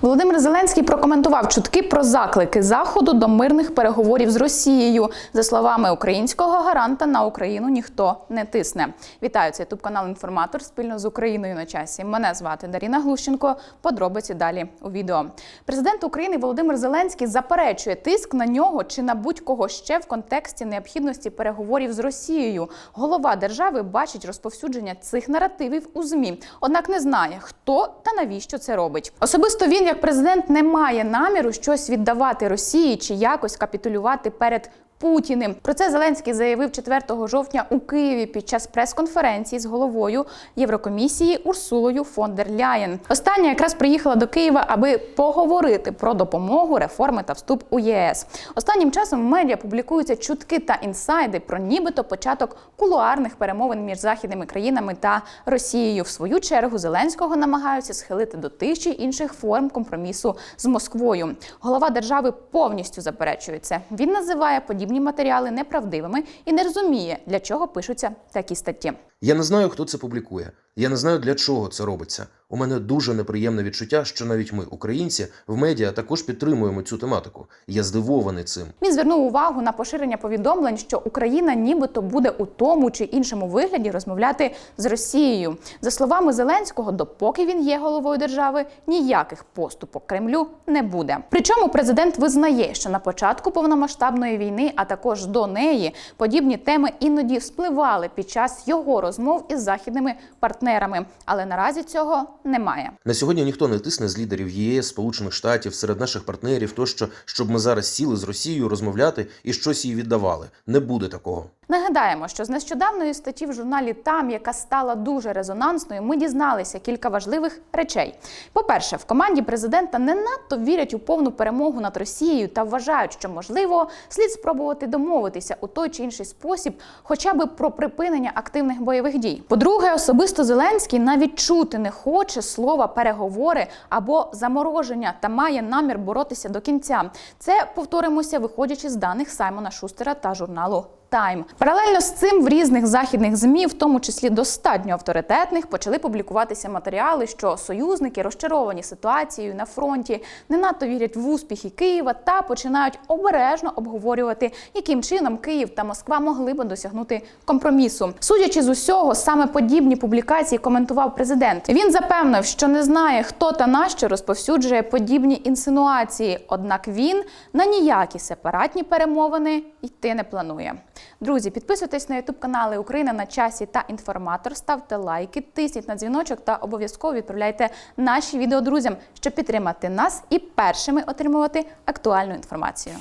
Володимир Зеленський прокоментував чутки про заклики заходу до мирних переговорів з Росією. За словами українського гаранта, на Україну ніхто не тисне. Вітаю це ютуб канал Інформатор спільно з Україною на часі. Мене звати Даріна Глущенко. Подробиці далі у відео. Президент України Володимир Зеленський заперечує тиск на нього чи на будь-кого ще в контексті необхідності переговорів з Росією. Голова держави бачить розповсюдження цих наративів у змі, однак не знає, хто та навіщо це робить. Особисто він, як президент, не має наміру щось віддавати Росії чи якось капітулювати перед. Путіним про це Зеленський заявив 4 жовтня у Києві під час прес-конференції з головою Єврокомісії Урсулою фон дер Ляєн. Остання якраз приїхала до Києва, аби поговорити про допомогу, реформи та вступ у ЄС. Останнім часом в медіа публікуються чутки та інсайди про нібито початок кулуарних перемовин між західними країнами та Росією. В свою чергу Зеленського намагаються схилити до тих чи інших форм компромісу з Москвою. Голова держави повністю заперечує це. Він називає подібні матеріали неправдивими і не розуміє, для чого пишуться такі статті. Я не знаю, хто це публікує. Я не знаю, для чого це робиться. У мене дуже неприємне відчуття, що навіть ми, українці, в медіа також підтримуємо цю тематику. Я здивований цим. Він звернув увагу на поширення повідомлень, що Україна нібито буде у тому чи іншому вигляді розмовляти з Росією. За словами Зеленського, допоки він є головою держави, ніяких поступок Кремлю не буде. Причому президент визнає, що на початку повномасштабної війни, а також до неї, подібні теми іноді вспливали під час його розмов із західними партнерами. Але наразі цього немає. На сьогодні ніхто не тисне з лідерів ЄС, Сполучених Штатів, серед наших партнерів, тощо, щоб ми зараз сіли з Росією розмовляти і щось їй віддавали. Не буде такого. Нагадаємо, що з нещодавної статті в журналі Там, яка стала дуже резонансною, ми дізналися кілька важливих речей. По-перше, в команді президента не надто вірять у повну перемогу над Росією та вважають, що можливо слід спробувати домовитися у той чи інший спосіб, хоча б про припинення активних бойових дій. По-друге, особисто Зеленський навіть чути не хоче слова переговори або замороження та має намір боротися до кінця. Це повторимося, виходячи з даних Саймона Шустера та журналу Тайм. Паралельно з цим в різних західних змі, в тому числі достатньо авторитетних, почали публікуватися матеріали, що союзники розчаровані ситуацією на фронті, не надто вірять в успіхи Києва та починають обережно обговорювати, яким чином Київ та Москва могли би досягнути компромісу. Судячи з усього, саме подібні публікації коментував президент. Він запевнив, що не знає, хто та нащо розповсюджує подібні інсинуації. Однак він на ніякі сепаратні перемовини йти не планує. Друзі, підписуйтесь на ютуб канали Україна на часі та інформатор. Ставте лайки, тисніть на дзвіночок та обов'язково відправляйте наші відео друзям, щоб підтримати нас і першими отримувати актуальну інформацію.